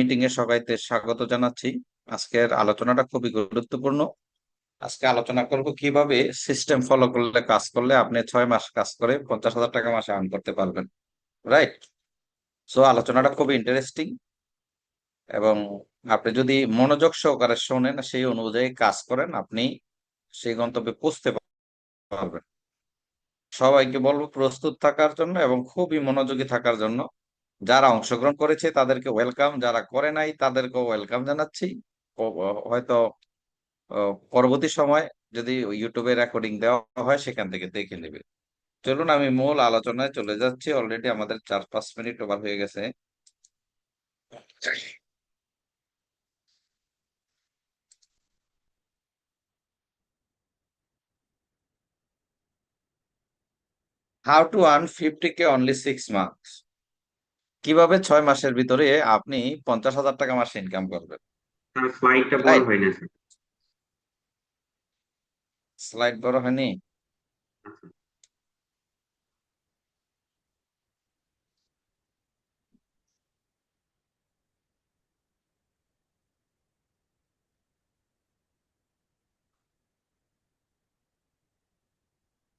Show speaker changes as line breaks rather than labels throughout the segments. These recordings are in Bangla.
মিটিং এ সবাইকে স্বাগত জানাচ্ছি। আজকের আলোচনাটা খুবই গুরুত্বপূর্ণ। আজকে আলোচনা করব কীভাবে সিস্টেম ফলো করলে কাজ করলে আপনি ছয় মাস কাজ করে পঞ্চাশ হাজার টাকা মাসে আর্ন করতে পারবেন। রাইট সো আলোচনাটা খুবই ইন্টারেস্টিং এবং আপনি যদি মনোযোগ সহকারে শোনেন, সেই অনুযায়ী কাজ করেন, আপনি সেই গন্তব্যে পৌঁছতে পারবেন। সবাইকে বলব, প্রস্তুত থাকার জন্য এবং খুবই মনোযোগী থাকার জন্য যারা অংশগ্রহণ করেছে তাদেরকে ওয়েলকাম যারা করে নাই তাদেরকেও ওয়েলকাম জানাচ্ছি। হয়তো পরবর্তী সময় যদি ইউটিউবে রেকর্ডিং দেওয়া হয় সেখান থেকে দেখে নেবে। চলুন আমি মূল আলোচনায় চলে যাচ্ছি। অলরেডি আমাদের চার পাঁচ মিনিট ওভার হয়ে গেছে। How to earn fifty K only six months কীভাবে ছয় মাসের ভিতরে আপনি পঞ্চাশ হাজার টাকা মাসে ইনকাম করবেন?
স্লাইডটা বড় হয় না
স্লাইড বড় হয়নি?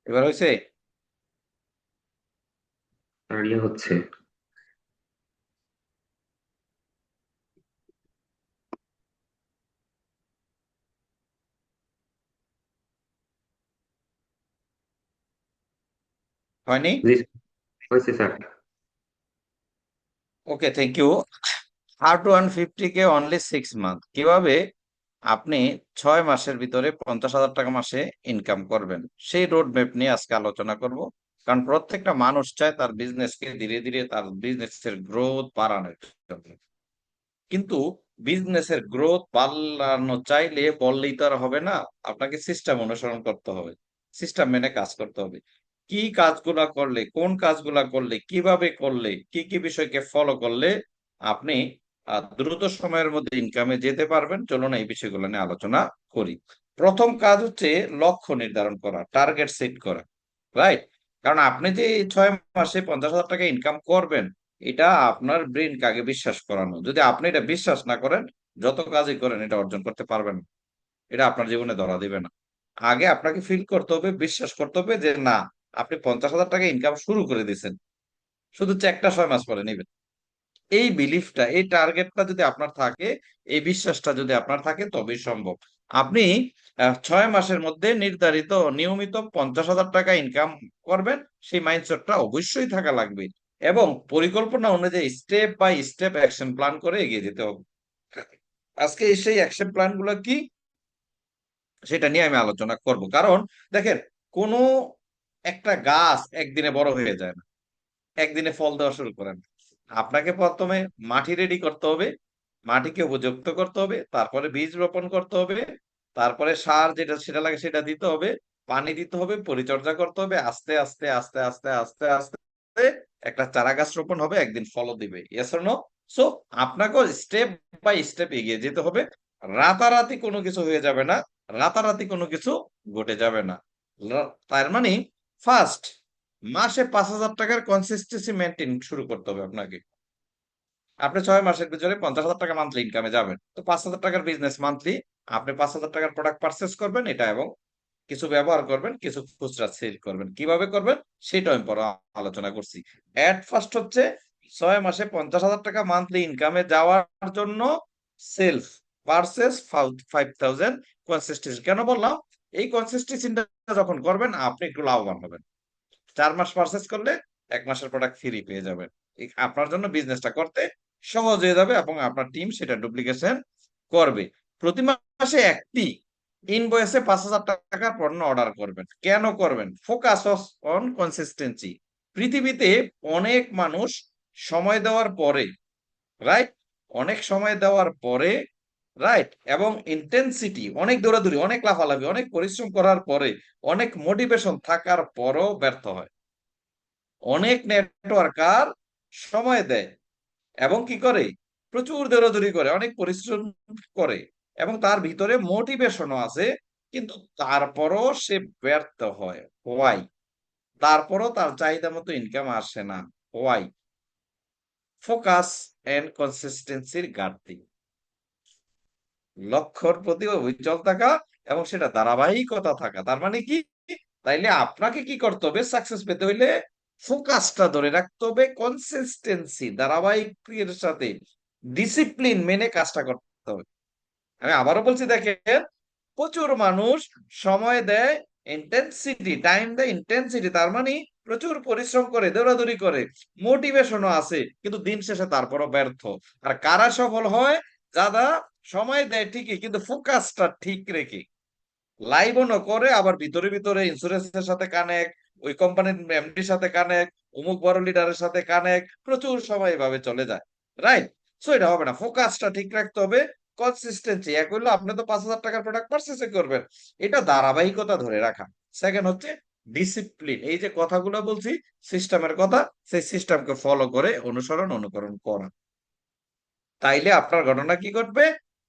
এবার হয়েছে?
দাঁড়িয়ে হচ্ছে।
হয়নি
জি হয়েছে sir
okay thank you how to earn fifty K only six month কীভাবে আপনি ছয় মাসের ভিতরে পঞ্চাশ হাজার টাকা মাসে ইনকাম করবেন? সেই রোড ম্যাপ নিয়ে আজকে আলোচনা করব। কারণ প্রত্যেকটা মানুষ চায় তার বিজনেসকে ধীরে ধীরে তার বিজনেসের গ্রোথ বাড়ানোর জন্য। কিন্তু বিজনেসের গ্রোথ বাড়ানো চাইলে বললেই তো আর হবে না। আপনাকে সিস্টেম অনুসরণ করতে হবে। সিস্টেম মেনে কাজ করতে হবে। কি কাজগুলা করলে, কোন কাজগুলা করলে, কীভাবে করলে, কি কি বিষয়কে ফলো করলে আপনি দ্রুত সময়ের মধ্যে ইনকামে যেতে পারবেন। চলুন এই বিষয়গুলো নিয়ে আলোচনা করি। প্রথম কাজ হচ্ছে লক্ষ্য নির্ধারণ করা টার্গেট সেট করা রাইট কারণ আপনি যে ছয় মাসে পঞ্চাশ হাজার টাকা ইনকাম করবেন, এটা আপনার ব্রেন কাকে বিশ্বাস করানো। যদি আপনি এটা বিশ্বাস না করেন, যত কাজই করেন, এটা অর্জন করতে পারবেন এটা আপনার জীবনে ধরা দিবে না। আগে আপনাকে ফিল করতে হবে, বিশ্বাস করতে হবে যে না আপনি পঞ্চাশ হাজার টাকা ইনকাম শুরু করে দিচ্ছেন শুধু চেকটা ছয় মাস পরে নেবেন। এই বিলিফটা এই টার্গেটটা যদি আপনার থাকে, এই বিশ্বাসটা যদি আপনার থাকে, তবেই সম্ভব। আপনি ছয় মাসের মধ্যে নির্ধারিত নিয়মিত পঞ্চাশ হাজার টাকা ইনকাম করবেন, সেই মাইন্ডসেটটা অবশ্যই থাকা লাগবে। এবং পরিকল্পনা অনুযায়ী step by step action plan করে এগিয়ে যেতে হবে। আজকে সেই অ্যাকশন প্ল্যানগুলো কি? সেটা নিয়ে আমি আলোচনা করব। কারণ, দেখেন, কোনো একটা গাছ একদিনে বড় হয়ে যায় না। একদিনে ফল দেওয়া শুরু করেন। আপনাকে প্রথমে মাটি রেডি করতে হবে, মাটিকে উপযুক্ত করতে হবে, তারপরে বীজ রোপণ করতে হবে, তারপরে সার যেটা সেটা লাগে সেটা দিতে হবে, পানি দিতে হবে, পরিচর্যা করতে হবে, আস্তে আস্তে আস্তে আস্তে আস্তে আস্তে একটা চারা গাছ রোপণ হবে, একদিন ফলও দিবে। নো সো আপনাকেও স্টেপ বাই স্টেপ এগিয়ে যেতে হবে। রাতারাতি কোনো কিছু হয়ে যাবে না, রাতারাতি কোনো কিছু ঘটে যাবে না। তার মানে ফার্স্ট মাসে পাঁচ হাজার টাকার কনসিস্টেন্সি মেনটেন শুরু করতে হবে আপনাকে। আপনি ছয় মাসের ভিতরে পঞ্চাশ হাজার টাকা মান্থলি ইনকামে যাবেন। তো পাঁচ হাজার টাকার বিজনেস মান্থলি আপনি পাঁচ হাজার টাকার প্রোডাক্ট পারচেস করবেন, এটা এবং কিছু ব্যবহার করবেন, কিছু খুচরা সেল করবেন। কীভাবে করবেন? সেটা আমি পরে আলোচনা করছি। অ্যাট ফার্স্ট হচ্ছে ছয় মাসে পঞ্চাশ হাজার টাকা মান্থলি ইনকামে যাওয়ার জন্য self purchase five thousand consistency কেন বললাম? এই কনসিস্টেন্সিটা যখন করবেন, আপনি একটু লাভবান হবেন। চার মাস পারচেস করলে এক মাসের প্রোডাক্ট ফ্রি পেয়ে যাবেন। আপনার জন্য বিজনেসটা করতে সহজ হয়ে যাবে এবং আপনার টিম সেটা ডুপ্লিকেশন করবে। প্রতি মাসে একটি ইনভয়েসে পাঁচ হাজার টাকার পণ্য অর্ডার করবেন। কেন করবেন? ফোকাস অন কনসিস্টেন্সি পৃথিবীতে অনেক মানুষ সময় দেওয়ার পরে রাইট অনেক সময় দেওয়ার পরে রাইট এবং ইন্টেন্সিটি অনেক দৌড়াদৌড়ি, অনেক লাফালাফি, অনেক পরিশ্রম করার পরে অনেক মোটিভেশন থাকার পরও ব্যর্থ হয়। অনেক নেটওয়ার্কার সময় দেয় এবং কি করে? প্রচুর দৌড়াদৌড়ি করে, অনেক পরিশ্রম করে এবং তার ভিতরে মোটিভেশনও আছে, কিন্তু তারপরও সে ব্যর্থ হয়। হোয়াই তারপরও তার চাহিদা মতো ইনকাম আসে না। হোয়াই ফোকাস এন্ড কনসিস্টেন্সির ঘাটতি। লক্ষ্যর প্রতি অবিচল থাকা এবং সেটা ধারাবাহিকতা থাকা। তার মানে কি? তাইলে আপনাকে কি করতে হবে? সাকসেস পেতে হইলে ফোকাসটা ধরে রাখতে হবে কনসিস্টেন্সি ধারাবাহিকের সাথে ডিসিপ্লিন মেনে কাজটা করতে হবে। আমি আবারও বলছি, দেখেন, প্রচুর মানুষ সময় দেয় ইন্টেন্সিটি টাইম দেয় ইন্টেন্সিটি তার মানে প্রচুর পরিশ্রম করে, দৌড়াদৌড়ি করে মোটিভেশনও আছে, কিন্তু দিন শেষে তারপরও ব্যর্থ। আর কারা সফল হয়? যারা সময় দেয় ঠিকই, কিন্তু ফোকাসটা ঠিক রেখে। লাইভ অনও করে, আবার ভিতরে ভিতরে ইন্স্যুরেন্সের সাথে কানেক্ট ওই কোম্পানির এমডির সাথে কানেক্ট অমুক বড় লিডারের সাথে কানেক্ট প্রচুর সময় এভাবে চলে যায় রাইট সো এটা হবে না। ফোকাসটা ঠিক রাখতে হবে কনসিস্টেন্সি এক হইল আপনি তো পাঁচ হাজার টাকার প্রোডাক্ট পারচেস করবেন। এটা ধারাবাহিকতা ধরে রাখা। সেকেন্ড হচ্ছে ডিসিপ্লিন এই যে কথাগুলো বলছি সিস্টেমের কথা, সেই সিস্টেমকে ফলো করে অনুসরণ, অনুকরণ করা। তাইলে আপনার ঘটনা কি ঘটবে?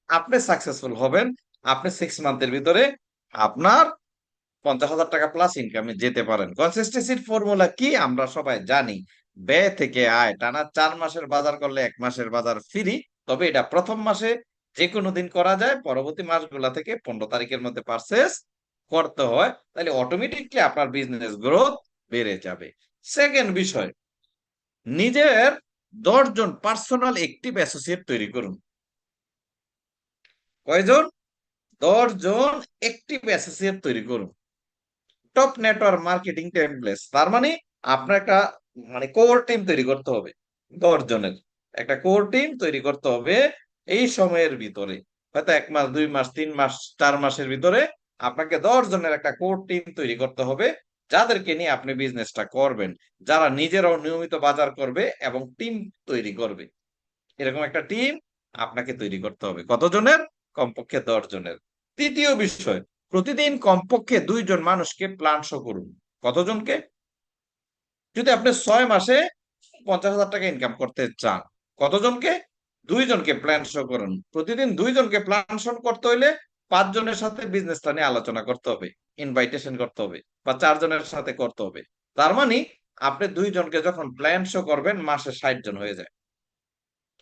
আপনি সাকসেসফুল হবেন, আপনি সিক্স মান্থের ভিতরে আপনার পঞ্চাশ হাজার টাকা প্লাস ইনকামে যেতে পারেন। কনসিস্টেন্সির ফর্মুলা কি আমরা সবাই জানি। ব্যয় থেকে আয়, টানা চার মাসের বাজার করলে এক মাসের বাজার ফ্রি তবে এটা প্রথম মাসে যে কোনো দিন করা যায়, পরবর্তী মাসগুলা থেকে পনেরো তারিখের মধ্যে পারচেস করতে হয়, তাহলে অটোমেটিকলি আপনার বিজনেস গ্রোথ বেড়ে যাবে। সেকেন্ড বিষয়, নিজের দশজন পার্সোনাল একটিভ অ্যাসোসিয়েট তৈরি করুন। কয়জন? দশজন একটিভ অ্যাসোসিয়েট তৈরি করুন। টপ নেটওয়ার্ক মার্কেটিং টেমপ্লেস তার মানে আপনার একটা মানে কোর টিম তৈরি করতে হবে দশ জনের একটা কোর টিম তৈরি করতে হবে এই সময়ের ভিতরে। হয়তো এক মাস, দুই মাস, তিন মাস, চার মাসের ভিতরে আপনাকে দশ জনের একটা কোর টিম তৈরি করতে হবে, যাদেরকে নিয়ে আপনি বিজনেসটা করবেন, যারা নিজেরাও নিয়মিত বাজার করবে এবং টিম তৈরি করবে। এরকম একটা টিম আপনাকে তৈরি করতে হবে। কতজনের? কমপক্ষে দশ জনের। তৃতীয় বিষয়, প্রতিদিন কমপক্ষে দুইজন মানুষকে প্ল্যান শো করুন। কতজনকে? যদি আপনি ছয় মাসে পঞ্চাশ হাজার টাকা ইনকাম করতে চান, কতজনকে? দুইজনকে প্ল্যান শো করুন। প্রতিদিন দুইজনকে প্ল্যান শো করতে হইলে পাঁচজনের সাথে বিজনেসটা নিয়ে আলোচনা করতে হবে ইনভাইটেশন করতে হবে, বা চারজনের সাথে করতে হবে। তার মানে আপনি দুইজনকে যখন প্ল্যান শো করবেন, মাসে ষাট জন হয়ে যায়।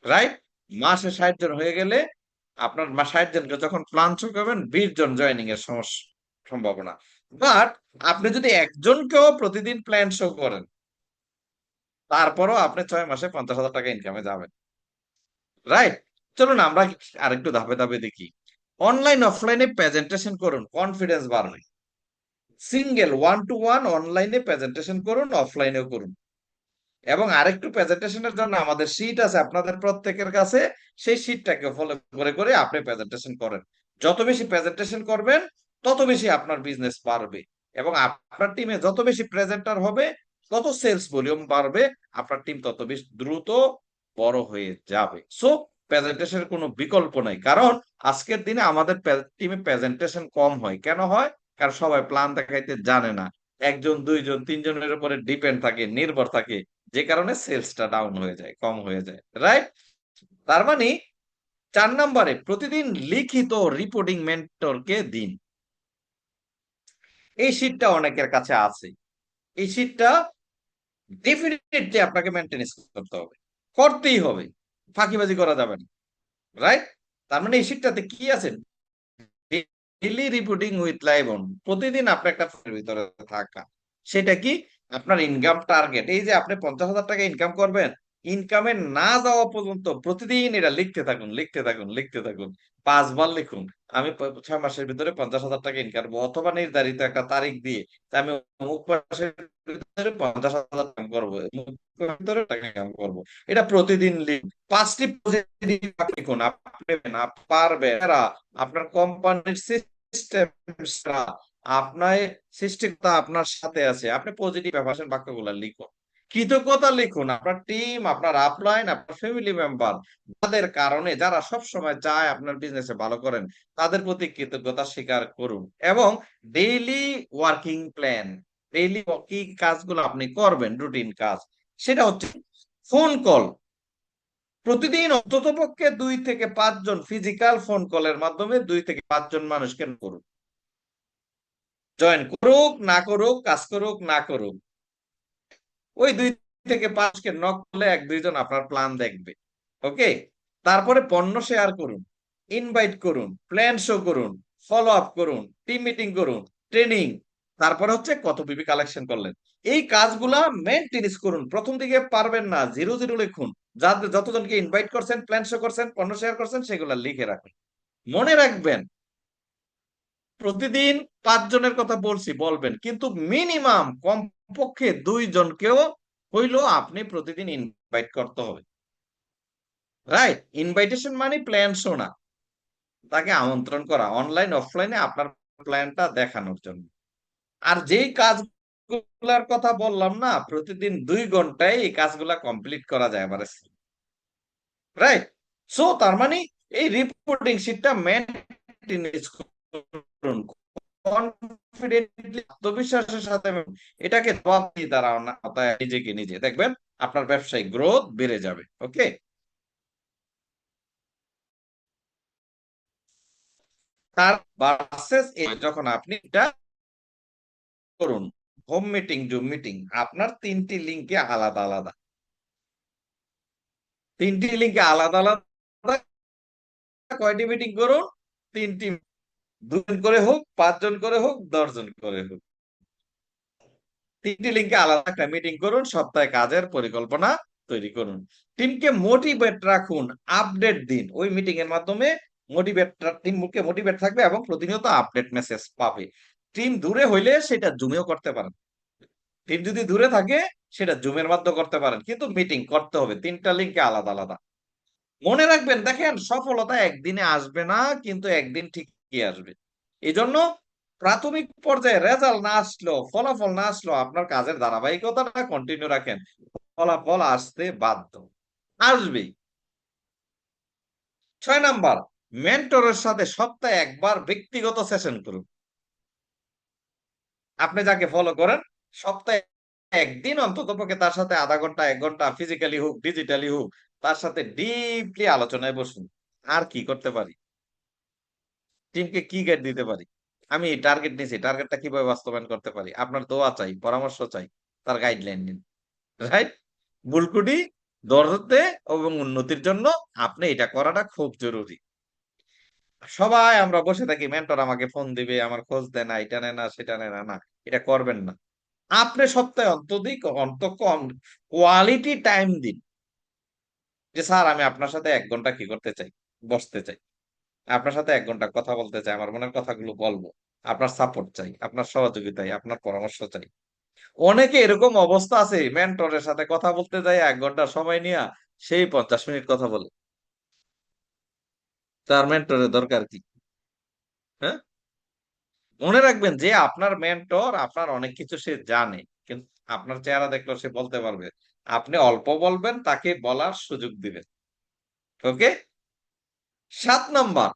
রাইট মাসে ষাট জন হয়ে গেলে আপনার ষাট জনকে যখন প্ল্যান শো করবেন, বিশ জন জয়নিং এর সম্ভাবনা। বাট আপনি যদি একজনকেও প্রতিদিন প্ল্যান শো করেন, তারপরও আপনি ছয় মাসে পঞ্চাশ হাজার টাকা ইনকামে যাবেন। রাইট চলুন আমরা আরেকটু ধাপে ধাপে দেখি। অনলাইন অফলাইনে প্রেজেন্টেশন করুন কনফিডেন্স বাড়বে সিঙ্গেল ওয়ান টু ওয়ান অনলাইনে প্রেজেন্টেশন করুন অফলাইনেও করুন। এবং আরেকটু প্রেজেন্টেশনের জন্য আমাদের শিট আছে আপনাদের প্রত্যেকের কাছে, সেই শিটটাকে ফলো করে করে আপনি প্রেজেন্টেশন করেন। যত বেশি প্রেজেন্টেশন করবেন, তত বেশি আপনার বিজনেস বাড়বে এবং আপনার টিমে যত বেশি প্রেজেন্টার হবে, তত সেলস ভলিউম বাড়বে, আপনার টিম তত বেশি দ্রুত বড় হয়ে যাবে। সো প্রেজেন্টেশনের কোনো বিকল্প নাই, কারণ আজকের দিনে আমাদের টিমে প্রেজেন্টেশন কম হয়। কেন হয়? কারণ সবাই প্ল্যান দেখাইতে জানে না। একজন, দুইজন, তিনজনের উপরে ডিপেন্ড থাকে, নির্ভর থাকে যে কারণে সেলসটা ডাউন হয়ে যায়, কম হয়ে যায় রাইট তার মানে চার নম্বরে প্রতিদিন লিখিত রিপোর্টিং মেন্টরকে দিন। এই শীটটা অনেকের কাছে আছে। এই শীটটা ডেফিনেটলি আপনাকে মেনটেনেন্স করতে হবে। করতেই হবে। ফাঁকিবাজি করা যাবে না রাইট তার মানে এই শীটটাতে কি আছে? Daily reporting with live on প্রতিদিন আপনার একটা ভিতরে থাকা। সেটা কি? আপনার ইনকাম টার্গেট এই যে আপনি পঞ্চাশ হাজার টাকা ইনকাম করবেন ইনকামে না যাওয়া পর্যন্ত প্রতিদিন এটা লিখতে থাকুন লিখতে থাকুন লিখতে থাকুন, পাঁচবার লিখুন। আমি ছয় মাসের ভিতরে পঞ্চাশ হাজার টাকা ইনকাম করব অথবা নির্ধারিত একটা তারিখ দিয়ে আমি অমুক মাসের ভিতরে পঞ্চাশ হাজার টাকা করব ভিতরে টাকা ইনকাম করব। এটা প্রতিদিন লিখ পাঁচটি লিখুন। আপনি পারবেন আপনার কোম্পানির সিস্টেম আপনার সৃষ্টিকতা আপনার সাথে আছে। আপনি পজিটিভ ভাষণ বাক্যগুলো লিখুন। কৃতজ্ঞতা লিখুন। আপনার টিম আপনার আপলাইন আপনার ফ্যামিলি মেম্বার যাদের কারণে যারা সব সময় চায় আপনার বিজনেসে ভালো করেন, তাদের প্রতি কৃতজ্ঞতা স্বীকার করুন। এবং ডেইলি ওয়ার্কিং প্ল্যান ডেইলি কি কাজগুলো আপনি করবেন রুটিন কাজ। সেটা হচ্ছে ফোন কল প্রতিদিন অন্তত পক্ষে দুই থেকে পাঁচজন ফিজিক্যাল ফোন কলের মাধ্যমে দুই থেকে পাঁচজন মানুষকে করুন। জয়েন করুক, না করুক, কাজ করুক, না করুক। ওই দুই থেকে পাঁচকে নক করলে এক দুইজন আপনার প্ল্যান দেখবে ওকে তারপরে পণ্য শেয়ার করুন ইনভাইট করুন প্ল্যান শো করুন ফলো আপ করুন টিম মিটিং করুন ট্রেনিং তারপরে হচ্ছে কত পিপি কালেকশন করলেন। এই কাজগুলা মেনটেন্স করুন। প্রথম দিকে পারবেন না জিরো জিরো লিখুন। যাদের যতজনকে ইনভাইট করছেন প্ল্যান শো করছেন, পণ্য শেয়ার করছেন, সেগুলা লিখে রাখুন। মনে রাখবেন প্রতিদিন পাঁচজনের কথা বলছি, বলবেন। কিন্তু মিনিমাম কমপক্ষে দুইজনকেও হইল আপনি প্রতিদিন ইনভাইট করতে হবে। রাইট ইনভাইটেশন মানে প্ল্যান শোনা তাকে আমন্ত্রণ করা অনলাইন অফলাইনে আপনার প্ল্যানটা দেখানোর জন্য। আর যেই কাজগুলার কথা বললাম না, প্রতিদিন দুই ঘন্টায় এই কাজগুলা কমপ্লিট করা যায় আমার রাইট সো তার মানে এই রিপোর্টিং শিটটা মেনটেনেন্স করুন কনফিডেন্টলি আত্মবিশ্বাসের সাথে এটাকে দিয়ে নিজেকে নিজে। দেখবেন, আপনার ব্যবসায়িক গ্রোথ বেড়ে যাবে ওকে তার যখন আপনি এটা করুন হোম মিটিং জুম মিটিং আপনার তিনটি লিঙ্কে আলাদা আলাদা। তিনটি লিঙ্কে আলাদা আলাদা। কয়টি মিটিং করুন? তিনটি দুজন করে হোক, পাঁচজন করে হোক, দশজন করে হোক। তিনটি লিঙ্কে আলাদা একটা মিটিং করুন, সপ্তাহে কাজের পরিকল্পনা তৈরি করুন। টিমকে মোটিভেট রাখুন আপডেট দিন। ওই মিটিং এর মাধ্যমে মোটিভেট টিমকে মোটিভেট থাকবে এবং প্রতিনিয়ত আপডেট মেসেজ পাবে। টিম দূরে হইলে সেটা জুমেও করতে পারেন। টিম যদি দূরে থাকে, সেটা জুমের মাধ্যমে করতে পারেন। কিন্তু মিটিং করতে হবে, তিনটা লিঙ্কে আলাদা আলাদা। মনে রাখবেন, দেখেন, সফলতা একদিনে আসবে না, কিন্তু একদিন ঠিকই আসবে? এই জন্য প্রাথমিক পর্যায়ে রেজাল্ট না আসলো ফলাফল না আসলো আপনার কাজের ধারাবাহিকতাটা কন্টিনিউ রাখেন। ফলাফল আসতে বাধ্য। আসবেই। ছয় নাম্বার, মেন্টরের সাথে সপ্তাহে একবার ব্যক্তিগত সেশন করুন। আপনি যাকে ফলো করেন, সপ্তাহে একদিন অন্তত পক্ষে তার সাথে আধা ঘণ্টা, এক ঘণ্টা ফিজিক্যালি হোক ডিজিটালি হোক, তার সাথে ডিপলি আলোচনায় বসুন। আর কি করতে পারি? টিমকে কি গাইড দিতে পারি? আমি টার্গেট নিয়েছি টার্গেটটা কীভাবে বাস্তবায়ন করতে পারি? আপনার দোয়া চাই, পরামর্শ চাই, তার গাইডলাইন নিন। রাইট বুলকুটি ধরতে এবং উন্নতির জন্য আপনি এটা করাটা খুব জরুরি। সবাই আমরা বসে থাকি মেন্টর আমাকে ফোন দিবে, আমার খোঁজ দেয় না, এটা নেয় না, সেটা নেয় না না, এটা করবেন না। আপনি সপ্তাহে অন্তদিক অন্তকম কোয়ালিটি টাইম দিন। যে স্যার, আমি আপনার সাথে এক ঘণ্টা কি করতে চাই? বসতে চাই। আপনার সাথে এক ঘণ্টা কথা বলতে চাই, আমার মনের কথাগুলো বলব। আপনার সাপোর্ট চাই, আপনার সহযোগিতাই আপনার পরামর্শ চাই। অনেকে এরকম অবস্থা আছে মেন্টরের সাথে কথা বলতে যাই, এক ঘণ্টা সময় নিয়ে সেই পঞ্চাশ মিনিট কথা বলে। তার মেন্টরের দরকার কি? হ্যাঁ? মনে রাখবেন যে আপনার মেন্টর আপনার অনেক কিছু সে জানে, কিন্তু আপনার চেহারা দেখলে সে বলতে পারবে। আপনি অল্প বলবেন, তাকে বলার সুযোগ দিবেন। ওকে সাত number.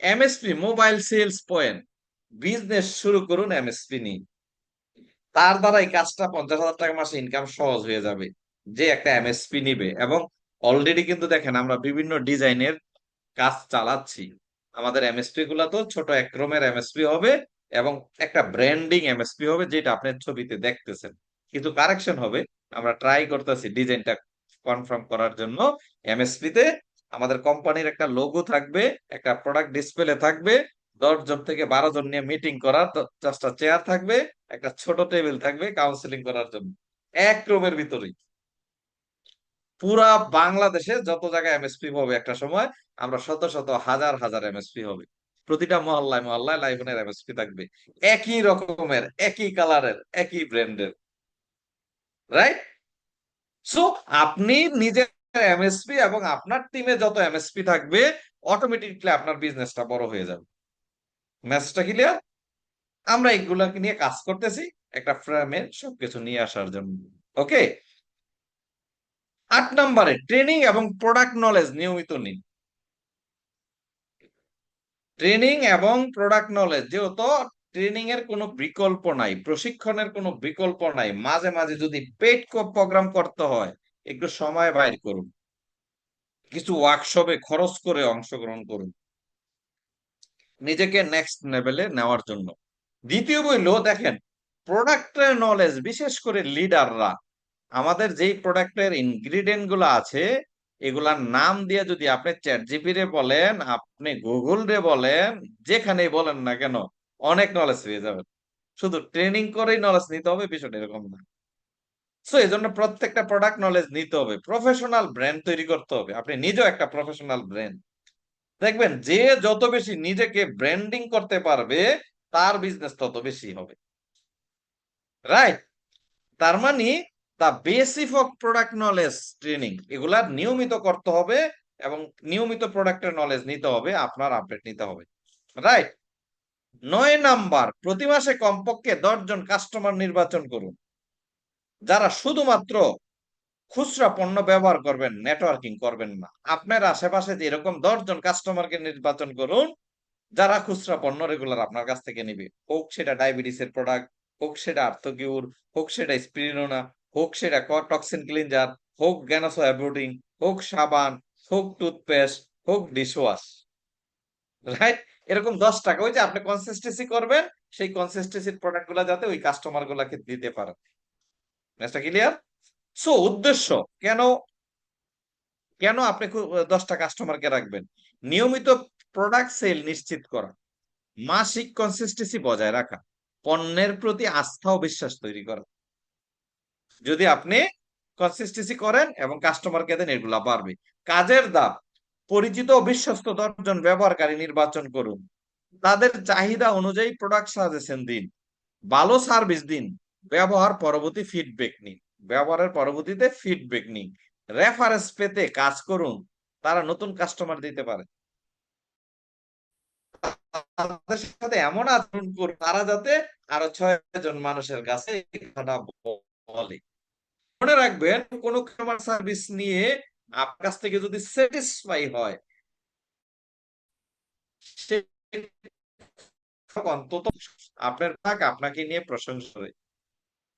MSP mobile sales point business শুরু করুন এমএসপি নিয়ে। তার দ্বারা এই কাজটা পঞ্চাশ হাজার টাকা মাসে ইনকাম সহজ হয়ে যাবে। যে একটা এমএসপি নিবে এবং অলরেডি কিন্তু দেখেন আমরা বিভিন্ন ডিজাইনের কাজ চালাচ্ছি। আমাদের এমএসপি গুলা তো ছোট একরমের এমএসপি হবে এবং একটা ব্র্যান্ডিং এমএসপি হবে যেটা আপনি ছবিতে দেখতেছেন। কিন্তু কারেকশন হবে। আমরা ট্রাই করতেছি ডিজাইনটা কনফার্ম করার জন্য এমএসপি তে আমাদের কোম্পানির একটা লোগো থাকবে, একটা প্রোডাক্ট ডিসপ্লে থাকবে দশ জন থেকে বারো জন নিয়ে মিটিং করার দশটা চেয়ার থাকবে, একটা ছোট টেবিল থাকবে কাউন্সিলিং করার জন্য। এক রুমের ভিতরেই। পুরা বাংলাদেশে যত জায়গায় এমএসপি হবে একটা সময়, আমরা শত শত হাজার হাজার এমএসপি হবে। প্রতিটা মহল্লায় মহল্লায় লাইভনের এমএসপি থাকবে। একই রকমের, একই কালারের একই ব্র্যান্ডের রাইট সো আপনি নিজের এমএসপি এবং আপনার টিমে যত এমএসপি থাকবে অটোমেটিকলি আপনার বিজনেসটা বড় হয়ে যাবে। মেসেজটা ক্লিয়ার আমরা এগুলাকে নিয়ে কাজ করতেছি, একটা ফ্রেমে সবকিছু নিয়ে আসার জন্য। ওকে আট নম্বরে ট্রেনিং এবং প্রোডাক্ট নলেজ নিয়মিত নিন। ট্রেনিং এবং প্রোডাক্ট নলেজ যেহেতু ট্রেনিং এর কোনো বিকল্প নাই, প্রশিক্ষণের কোনো বিকল্প নাই, মাঝে মাঝে যদি পেড প্রোগ্রাম করতে হয় একটু সময় বাইর করুন। কিছু ওয়ার্কশপে খরচ করে অংশগ্রহণ করুন। নিজেকে নেক্সট লেভেলে নেওয়ার জন্য। দ্বিতীয় বইল দেখেন প্রোডাক্টের নলেজ বিশেষ করে লিডাররা আমাদের যেই প্রোডাক্টের ইনগ্রিডিয়েন্টগুলো আছে, এগুলার নাম দিয়ে যদি আপনি চ্যাট জিপি রে বলেন, আপনি গুগল রে বলেন, যেখানেই বলেন না কেন, অনেক নলেজ পেয়ে যাবেন। শুধু ট্রেনিং করেই নলেজ নিতে হবে বিষয়টা এরকম না। সো এই জন্য প্রত্যেকটা প্রোডাক্ট নলেজ নিতে হবে। প্রফেশনাল ব্র্যান্ড তৈরি করতে হবে। আপনি নিজেও একটা প্রফেশনাল ব্র্যান্ড দেখবেন, যে যত বেশি নিজেকে ব্র্যান্ডিং করতে পারবে, তার বিজনেস তত বেশি হবে। রাইট তার মানে the basic of product knowledge training এগুলা নিয়মিত করতে হবে এবং নিয়মিত প্রোডাক্টের নলেজ নিতে হবে, আপনার আপডেট নিতে হবে। রাইট নয় নাম্বার, প্রতি মাসে কমপক্ষে দশজন কাস্টমার নির্বাচন করুন। যারা শুধুমাত্র খুচরা পণ্য ব্যবহার করবেন নেটওয়ার্কিং করবেন না, আপনার আশেপাশে যে এরকম দশজন কাস্টমারকে নির্বাচন করুন, যারা খুচরা পণ্য রেগুলার আপনার কাছ থেকে নিবে। হোক সেটা ডায়াবেটিসের প্রোডাক্ট হোক সেটা আর্থকিউর হোক সেটা স্পিরিনোনা হোক সেটা টক্সিন ক্লিনজার হোক গ্যানোসো হোক সাবান, হোক টুথপেস্ট হোক ডিশওয়াশ রাইট এরকম দশ টাকা, ওই যে আপনি কনসিস্টেন্সি করবেন, সেই কনসিস্টেন্সির প্রোডাক্টগুলা যাতে ওই কাস্টমার গুলাকে দিতে পারেন। ম্যাচটা ক্লিয়ার সো উদ্দেশ্য, কেন কেন আপনি দশটা কাস্টমারকে রাখবেন? নিয়মিত প্রোডাক্ট সেল নিশ্চিত করা, মাসিক কনসিস্টেন্সি বজায় রাখা, পণ্যের প্রতি আস্থা ও বিশ্বাস তৈরি করা। যদি আপনি কনসিস্টেন্সি করেন এবং কাস্টমারকে দেন, এগুলা বাড়বে। কাজের দাম, পরিচিত ও বিশ্বস্ত দশজন ব্যবহারকারী নির্বাচন করুন। তাদের চাহিদা অনুযায়ী প্রোডাক্ট সাজেশন দিন, ভালো সার্ভিস দিন ব্যবহার পরবর্তী ফিডব্যাক নিন। ব্যবহারের পরবর্তীতে ফিডব্যাক নিন। রেফারেন্স পেতে কাজ করুন। তারা নতুন কাস্টমার দিতে পারে। তাদের সাথে এমন আচরণ করুন, তারা যাতে আরও ছয় জন মানুষের কাছে বলে। মনে রাখবেন, কোন কাস্টমার সার্ভিস নিয়ে আপনার কাছ থেকে যদি স্যাটিসফাই হয় অন্তত আপনার ভাগ আপনাকে নিয়ে প্রশংসা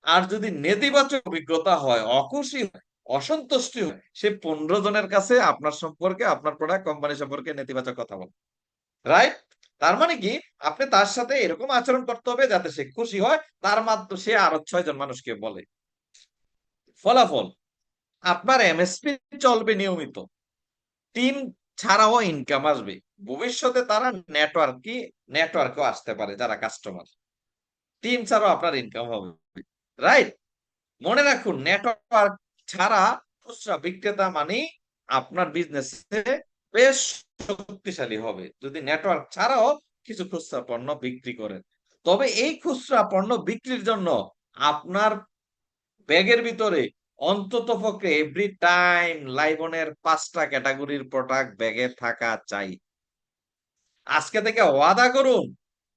আর যদি নেতিবাচক অভিজ্ঞতা হয়, অখুশি অসন্তুষ্টি হয়, সে পনেরো জনের কাছে আপনার সম্পর্কে, আপনার প্রোডাক্ট কোম্পানি সম্পর্কে নেতিবাচক কথা বলে। রাইট তার মানে কি? আপনি তার সাথে এরকম আচরণ করতে হবে যাতে সে খুশি হয়, তার মাধ্যমে সে আরও ছয় জন মানুষকে বলে। ফলাফল, আপনার এমএসপি চলবে নিয়মিত। টিম ছাড়াও ইনকাম আসবে। ভবিষ্যতে তারা নেটওয়ার্ক কি নেটওয়ার্কও আসতে পারে যারা কাস্টমার টিম ছাড়াও আপনার ইনকাম হবে। রাইট মনে রাখুন নেটওয়ার্ক ছাড়া খুচরা বিক্রেতা মানে আপনার বিজনেস বেশ শক্তিশালী হবে। যদি নেটওয়ার্ক ছাড়াও কিছু খুচরা পণ্য বিক্রি করেন। তবে এই খুচরা পণ্য বিক্রির জন্য আপনার ব্যাগের ভিতরে অন্তত পক্ষে এভরি টাইম লাইবনের পাঁচটা ক্যাটাগরির প্রোডাক্ট ব্যাগে থাকা চাই। আজকে থেকে ওয়াদা করুন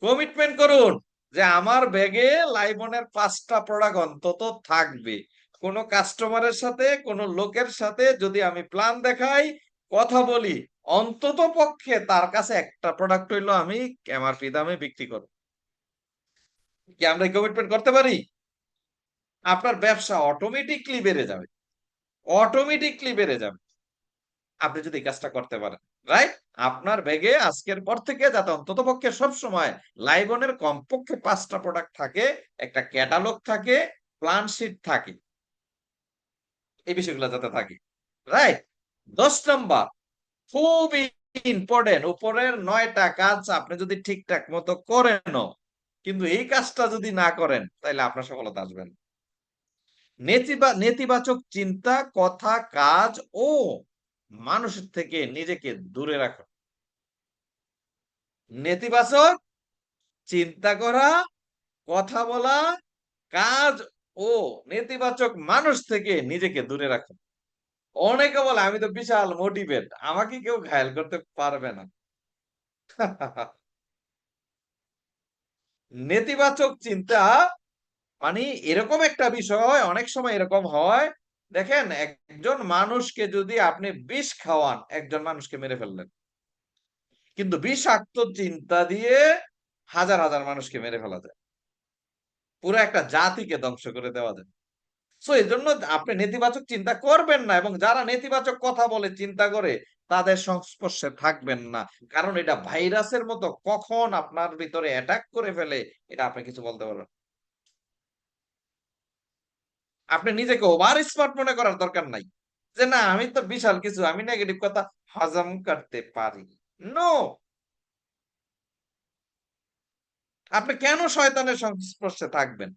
কমিটমেন্ট করুন যে আমার ব্যাগে লাইবনের পাঁচটা প্রোডাক্ট অন্তত থাকবে। কোনো কাস্টমারের সাথে, কোনো লোকের সাথে যদি আমি প্ল্যান দেখাই, কথা বলি, অন্তত পক্ষে তার কাছে একটা প্রোডাক্ট হইল আমি এমআরপি দামে বিক্রি করব। কি আমরা কমিটমেন্ট করতে পারি? আপনার ব্যবসা অটোমেটিকলি বেড়ে যাবে। অটোমেটিকলি বেড়ে যাবে। আপনি যদি এই কাজটা করতে পারেন। রাইট আপনার ব্যাগে আজকের পর থেকে যাতে অন্তত পক্ষে সব সময় লাইবনের কমপক্ষে পাঁচটা প্রোডাক্ট থাকে, একটা ক্যাটালগ থাকে প্ল্যান শিট থাকে। এই বিষয়গুলো যাতে থাকে। রাইট দশ নম্বর খুবই ইম্পর্টেন্ট উপরের নয়টা কাজ আপনি যদি ঠিকঠাক মতো করেন কিন্তু এই কাজটা যদি না করেন তাহলে আপনার সফলতা আসবেন নেতিবা, নেতিবাচক চিন্তা, কথা, কাজ ও মানুষের থেকে নিজেকে দূরে রাখা। নেতিবাচক চিন্তা করা, কথা বলা, কাজ ও নেতিবাচক মানুষ থেকে নিজেকে দূরে রাখা। অনেকে বলে, আমি তো বিশাল মোটিভেট আমাকে কেউ ঘায়াল করতে পারবে না। নেতিবাচক চিন্তা মানে এরকম একটা বিষয়, অনেক সময় এরকম হয় দেখেন, একজন মানুষকে যদি আপনি বিষ খাওয়ান, একজন মানুষকে মেরে ফেললেন। কিন্তু বিষাক্ত চিন্তা দিয়ে হাজার হাজার মানুষকে মেরে ফেলা যায়। পুরো একটা জাতিকে ধ্বংস করে দেওয়া যায়। সো এই জন্য আপনি নেতিবাচক চিন্তা করবেন না এবং যারা নেতিবাচক কথা বলে, চিন্তা করে, তাদের সংস্পর্শে থাকবেন না। কারণ এটা ভাইরাসের মতো কখন আপনার ভিতরে অ্যাটাক করে ফেলে, এটা আপনি কিছু বলতে পারবেন না। আপনি নিজেকে ওভার স্মার্ট মনে করার দরকার নাই। যে না, আমি তো বিশাল কিছু, আমি নেগেটিভ কথা হজম করতে পারি। নো আপনি কেন শয়তানের সংস্পর্শে থাকবেন?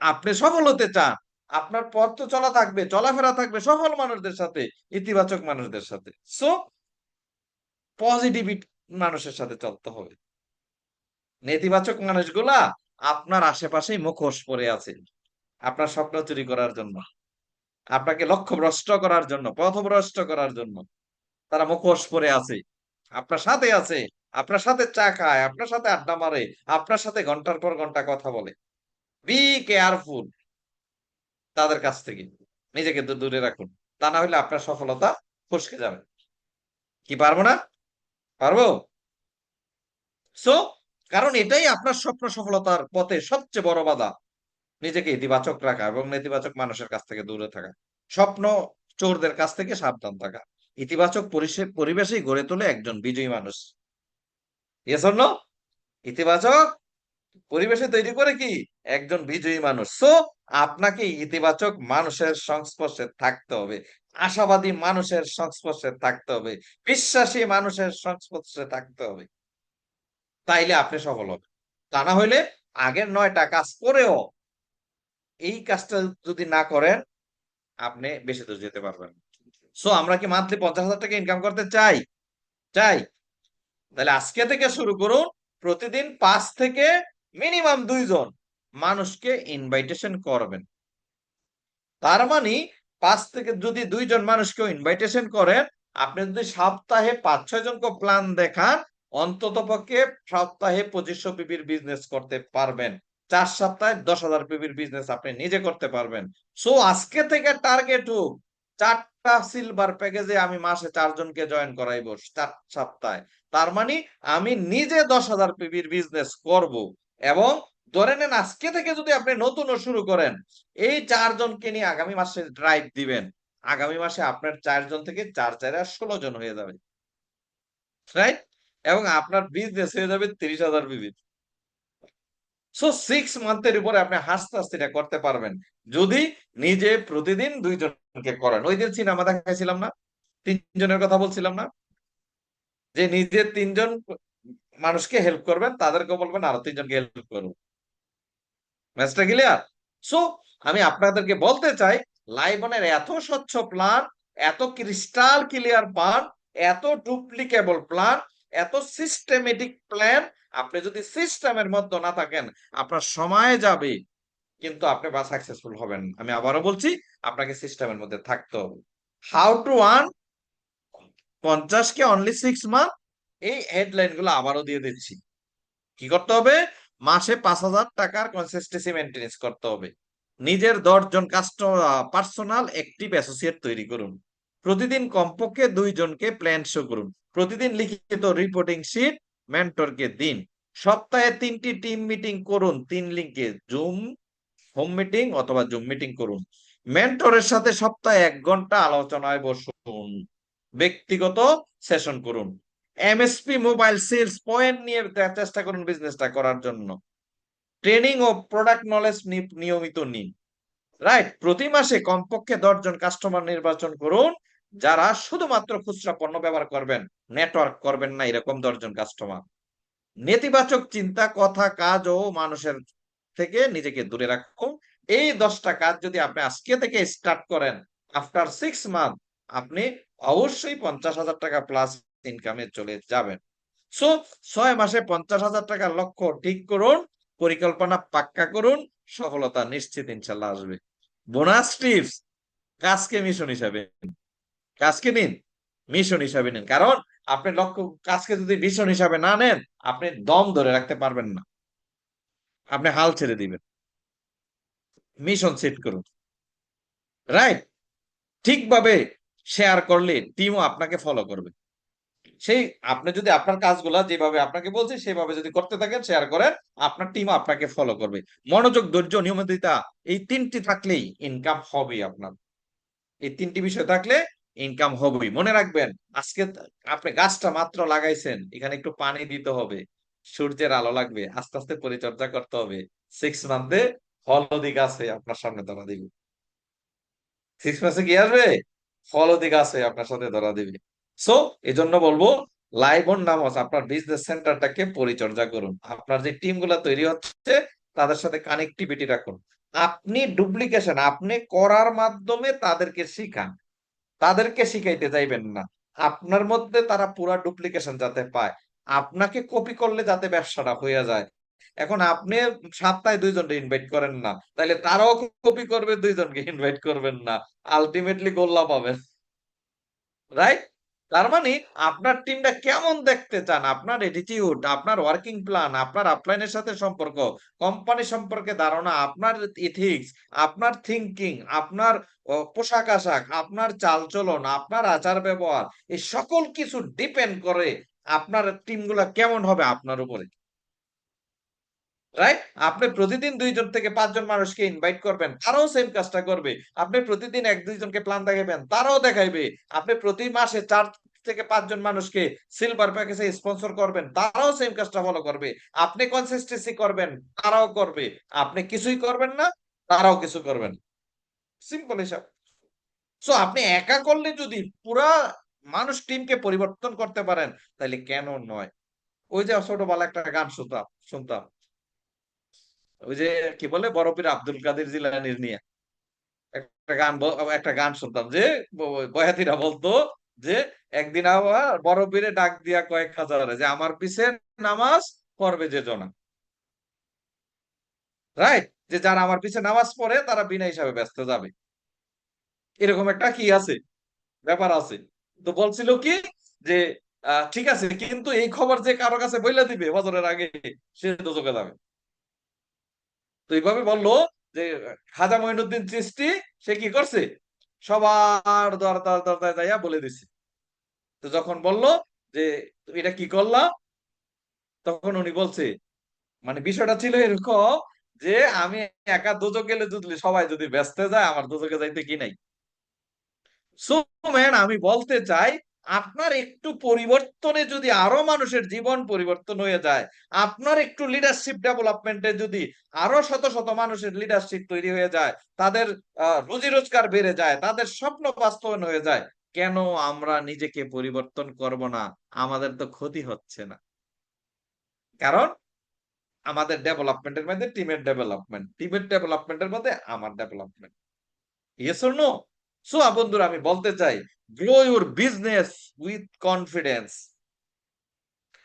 আপনি সফল হতে চান। আপনার পথ তো চলা থাকবে, চলাফেরা থাকবে সফল মানুষদের সাথে, ইতিবাচক মানুষদের সাথে। সো পজিটিভিটি মানুষের সাথে চলতে হবে। নেতিবাচক মানুষগুলা আপনার আশেপাশেই মুখোশ পরে আছে। আপনার স্বপ্ন চুরি করার জন্য, আপনাকে লক্ষ্যভ্রষ্ট করার জন্য, পথভ্রষ্ট করার জন্য তারা মুখোশ পরে আছে। আপনার সাথে আছে, আপনার সাথে চা খায়, আপনার সাথে আড্ডা মারে, আপনার সাথে ঘণ্টার পর ঘণ্টা কথা বলে। বি কেয়ারফুল তাদের কাছ থেকে। নিজেকে দূরে রাখুন। তা না হলে আপনার সফলতা ফসকে যাবে। কি পারব না? পারব? সো কারণ এটাই আপনার স্বপ্ন সফলতার পথে সবচেয়ে বড় বাধা। নিজেকে ইতিবাচক রাখা এবং নেতিবাচক মানুষের কাছ থেকে দূরে থাকা। স্বপ্ন চোরদের কাছ থেকে সাবধান থাকা। ইতিবাচক পরিবেশেই গড়ে তোলে একজন বিজয়ী মানুষ। অর ইতিবাচক পরিবেশে তৈরি করে কি? একজন বিজয়ী মানুষ। সো আপনাকে ইতিবাচক মানুষের সংস্পর্শে থাকতে হবে। আশাবাদী মানুষের সংস্পর্শে থাকতে হবে। বিশ্বাসী মানুষের সংস্পর্শে থাকতে হবে। তাইলে আপনি সফল হবেন। তা না হইলে আগের নয়টা কাজ করেও এই কাজটা যদি না করেন, আপনি বেশি দূর যেতে পারবেন। সো আমরা কি মান্থলি পঞ্চাশ হাজার টাকা ইনকাম করতে চাই? চাই। তাহলে আজকে থেকে শুরু করুন, প্রতিদিন পাঁচ থেকে মিনিমাম দুইজন মানুষকে ইনভাইটেশন করবেন। তার মানে পাঁচ থেকে যদি দুইজন মানুষকে ইনভাইটেশন করেন, আপনি যদি সপ্তাহে পাঁচ, ছয় জনকে প্ল্যান দেখান অন্তত পক্ষে সপ্তাহে পঁচিশশো পিপির বিজনেস করতে পারবেন। চার সপ্তাহে দশ হাজার পিপির বিজনেস আপনি নিজে করতে পারবেন। সো আজকে থেকে টার্গেট হোক চারটা সিলভার প্যাকেজে আমি মাসে চারজনকে জয়েন করাইবো চার সপ্তাহে। তার মানে আমি নিজে দশ হাজার পিপির বিজনেস করব এবং ধরে নেন আজকে থেকে যদি আপনি নতুনও শুরু করেন, এই চারজনকে নিয়ে আগামী মাসে ড্রাইভ দিবেন। আগামী মাসে আপনার চারজন থেকে চার, চারে ষোলো জন হয়ে যাবে। রাইট এবং আপনার বিজনেস হয়ে যাবে তিরিশ হাজার বিবি সো সিক্স মান্থের উপরে আপনি হাসতে হাসতে এটা করতে পারবেন। যদি নিজে প্রতিদিন দুইজনকে করেন। ওই দিন সিনেমা দেখাইছিলাম না? তিনজনের কথা বলছিলাম না? যে নিজে তিনজন মানুষকে হেল্প করবেন, তাদেরকে বলবেন, আরও তিনজনকে হেল্প করুন ম্যাচটা ক্লিয়ার সো আমি আপনাদেরকে বলতে চাই, লাইবনের এত স্বচ্ছ প্ল্যান এত ক্রিস্টাল ক্লিয়ার প্ল্যান এত ডুপ্লিকেবল প্ল্যান এত সিস্টেমেটিক প্ল্যান আপনি যদি সিস্টেমের মধ্যে না থাকেন, আপনার সময় যাবে, কিন্তু আপনি বা সাকসেসফুল হবেন। আমি আবারও বলছি, আপনাকে সিস্টেমের মধ্যে থাকতে হবে। হাউ টু আর্ন পঞ্চাশ কে অনলি সিক্স মান্থ এই হেডলাইনগুলো আবারও দিয়ে দিচ্ছি। কি করতে হবে? মাসে পাঁচ হাজার টাকার কনসিস্টেন্সি মেনটেন্স করতে হবে। নিজের দশজন কাস্টমার পার্সোনাল অ্যাক্টিভ অ্যাসোসিয়েট তৈরি করুন। প্রতিদিন কমপক্ষে দুইজনকে প্ল্যান শো করুন। প্রতিদিন লিখিত রিপোর্টিং শিট মেন্টরকে দিন। সপ্তাহে তিনটি টিম মিটিং করুন, তিন লিঙ্কে জুম হোম মিটিং অথবা জুম মিটিং করুন। মেন্টরের সাথে সপ্তাহে এক ঘণ্টা আলোচনায় বসুন। ব্যক্তিগত সেশন করুন। এমএসপি মোবাইল সেলস পয়েন্ট নিয়ে চেষ্টা করুন বিজনেসটা করার জন্য। ট্রেনিং ও প্রোডাক্ট নলেজ নিয়মিত নিন। রাইট প্রতি মাসে কমপক্ষে দশজন কাস্টমার নির্বাচন করুন। যারা শুধুমাত্র খুচরা পণ্য ব্যবহার করবেন নেটওয়ার্ক করবেন না, এরকম দশজন কাস্টমার নেতিবাচক চিন্তা, কথা, কাজ ও মানুষের থেকে নিজেকে দূরে রাখুন। এই দশটা কাজ যদি আপনি আজকে থেকে স্টার্ট করেন আফটার সিক্স মান্থ আপনি অবশ্যই পঞ্চাশ হাজার টাকা প্লাস ইনকামে চলে যাবেন। সো ছয় মাসে পঞ্চাশ হাজার টাকার লক্ষ্য ঠিক করুন, পরিকল্পনা পাক্কা করুন, সফলতা নিশ্চিত ইনশাল্লাহ আসবে। বোনাস টিপস কাজকে মিশন হিসাবে। কাজকে নিন, মিশন হিসাবে নিন। কারণ আপনি লক্ষ্য, কাজকে যদি মিশন হিসাবে না নেন, আপনি দম ধরে রাখতে পারবেন না। আপনি হাল ছেড়ে দিবেন। মিশন সেট করুন। রাইট ঠিকভাবে শেয়ার করলে টিমও আপনাকে ফলো করবে। সেই, আপনি যদি আপনার কাজগুলা যেভাবে আপনাকে বলছে, সেভাবে যদি করতে থাকেন শেয়ার করেন, আপনার টিম আপনাকে ফলো করবে। মনোযোগ, ধৈর্য, নিয়মিততা, এই তিনটি থাকলেই ইনকাম হবে আপনার। এই তিনটি বিষয় থাকলে ইনকাম হবেই মনে রাখবেন, আজকে আপনি গাছটা মাত্র লাগাইছেন, এখানে একটু পানি দিতে হবে, সূর্যের আলো লাগবে, আস্তে আস্তে পরিচর্যা করতে হবে। সিক্স মান্থে হলদি গাছে আপনার সামনে ধরা দিবে। সিক্স মাসে কি আসবে? ফল দিকে আছে আপনার সাথে ধরা দিবে। সো এই জন্য বলব লাইভ অন আপনার বিজনেস সেন্টারটাকে পরিচর্যা করুন। আপনার যে টিমগুলা তৈরি হচ্ছে, তাদের সাথে কানেক্টিভিটি রাখুন। আপনি ডুপ্লিকেশন আপনি করার মাধ্যমে তাদেরকে শিখান। তাদেরকে শিখাইতে যাইবেন না। আপনার মধ্যে তারা পুরা ডুপ্লিকেশন যাতে পায়। আপনাকে কপি করলে যাতে ব্যবসাটা হয়ে যায়। এখন আপনি সপ্তাহে দুইজনকে ইনভাইট করেন না তাহলে তারাও কপি করবে, দুইজনকে ইনভাইট করবেন না। আলটিমেটলি গোল্লা পাবেন। রাইট তার মানে আপনার টিমটা কেমন দেখতে চান? আপনার এটিটিউড আপনার ওয়ার্কিং প্ল্যান আপনার আপলাইনের সাথে সম্পর্ক কোম্পানি সম্পর্কে ধারণা, আপনার ইথিক্স আপনার থিঙ্কিং আপনার পোশাক আশাক, আপনার চালচলন, আপনার আচার ব্যবহার, এই সকল কিছু ডিপেন্ড করে আপনার টিমগুলা কেমন হবে আপনার উপরে? রাইট আপনি প্রতিদিন দুইজন থেকে পাঁচজন মানুষকে ইনভাইট করবেন, তারাও সেম কাজটা করবে। আপনি প্রতিদিন এক, দুইজনকে প্ল্যান দেখাবেন, তারাও দেখাইবে। আপনি প্রতি মাসে চার থেকে পাঁচজন মানুষকে সিলভার প্যাকেজে স্পন্সর করবেন, তারাও সেম কাজটা ফলো করবে। আপনি কনসিস্টেন্সি করবেন, তারাও করবে। আপনি কিছুই করবেন না, তারাও কিছু করবেন। সিম্পল হিসাব। সো আপনি একা করলে যদি পুরা মানুষ টিমকে পরিবর্তন করতে পারেন, তাহলে কেন নয়? ওই যে ছোটবেলা একটা গান শুনতাম শুনতাম। ওই যে কি বলে বরফির আব্দুল কাদের জিলানির নিয়ে। একটা গান একটা গান শুনতাম যে বয়াতিরা বলতো যে, একদিন আবার বরফিরে ডাক দিয়া কয়েক হাজারে, যে আমার পিছে নামাজ পড়বে যে জনা। রাইট যে যারা আমার পিছে নামাজ পড়ে, তারা বিনা হিসাবে ব্যস্ত যাবে। এরকম একটা কি আছে? ব্যাপার আছে। তো বলছিল কি যে ঠিক আছে, কিন্তু এই খবর যে কারও কাছে বইলা দিবে বছরের আগে, সে দোজকে যাবে। তো এইভাবে বলল যে, খাজা মঈনুদ্দিন চিশতি সে কি করছে? সবার দরদার দরদায় যাইয়া বলে দিছে। তো যখন বলল যে এটা কি করলা? তখন উনি বলছে মানে বিষয়টা ছিল এরকম যে, আমি একা দুজক গেলে যদি সবাই যদি ব্যস্ত যায়, আমার দুজকে যাইতে কি নাই? সো ম্যান আমি বলতে চাই আপনার একটু পরিবর্তনে যদি আরও মানুষের জীবন পরিবর্তন হয়ে যায়, আপনার একটু লিডারশিপ ডেভেলপমেন্টে যদি আরও শত শত মানুষের লিডারশিপ তৈরি হয়ে যায়, তাদের রুজি রোজগার বেড়ে যায়, তাদের স্বপ্ন বাস্তবায়ন হয়ে যায়, কেন আমরা নিজেকে পরিবর্তন করব না? আমাদের তো ক্ষতি হচ্ছে না। কারণ আমাদের ডেভেলপমেন্টের মধ্যে টিমের ডেভেলপমেন্ট টিমের ডেভেলপমেন্টের মধ্যে আমার ডেভেলপমেন্ট ইয়েস নো সো বন্ধুরা, আমি বলতে চাই grow your business with confidence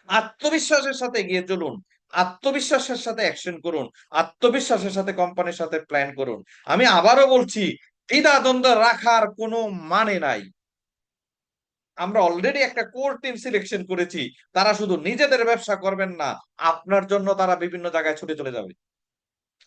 আত্মবিশ্বাসের সাথে এগিয়ে চলুন। আত্মবিশ্বাসের সাথে অ্যাকশন করুন। আত্মবিশ্বাসের সাথে কোম্পানির সাথে প্ল্যান করুন। আমি আবারও বলছি, দ্বিধাদ্বন্দ্ব রাখার কোনো মানে নাই। আমরা অলরেডি একটা কোর টিম সিলেকশন করেছি। তারা শুধু নিজেদের ব্যবসা করবেন না, আপনার জন্য তারা বিভিন্ন জায়গায় ছুটে চলে যাবে।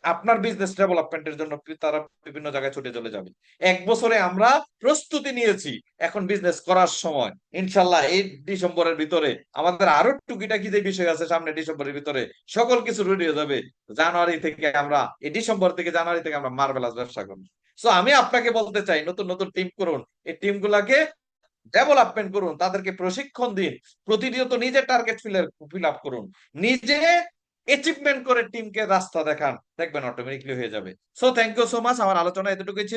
আপনার বিজনেস ডেভেলপমেন্টের জন্য তারা বিভিন্ন জায়গায় ছুটে চলে যাবে। এক বছরে আমরা প্রস্তুতি নিয়েছি এখন বিজনেস করার সময়। ইনশাল্লাহ এই ডিসেম্বরের ভিতরে আমাদের আরও টুকিটাকি যে বিষয় আছে সামনে ডিসেম্বরের ভিতরে সকল কিছু রেডি হয়ে যাবে। জানুয়ারি থেকে আমরা, এই ডিসেম্বর থেকে জানুয়ারি থেকে আমরা মার্বেলাস ব্যবসা করব। সো আমি আপনাকে বলতে চাই, নতুন নতুন টিম করুন। এই টিম গুলাকে ডেভেলপমেন্ট করুন। তাদেরকে প্রশিক্ষণ দিন। প্রতিনিয়ত নিজে টার্গেট ফিল আপ করুন। নিজে অ্যাচিভমেন্ট করে টিমকে রাস্তা দেখান, দেখবেন অটোমেটিকলি হয়ে যাবে। So thank you so much আমার আলোচনা এতটুকুই ছিল।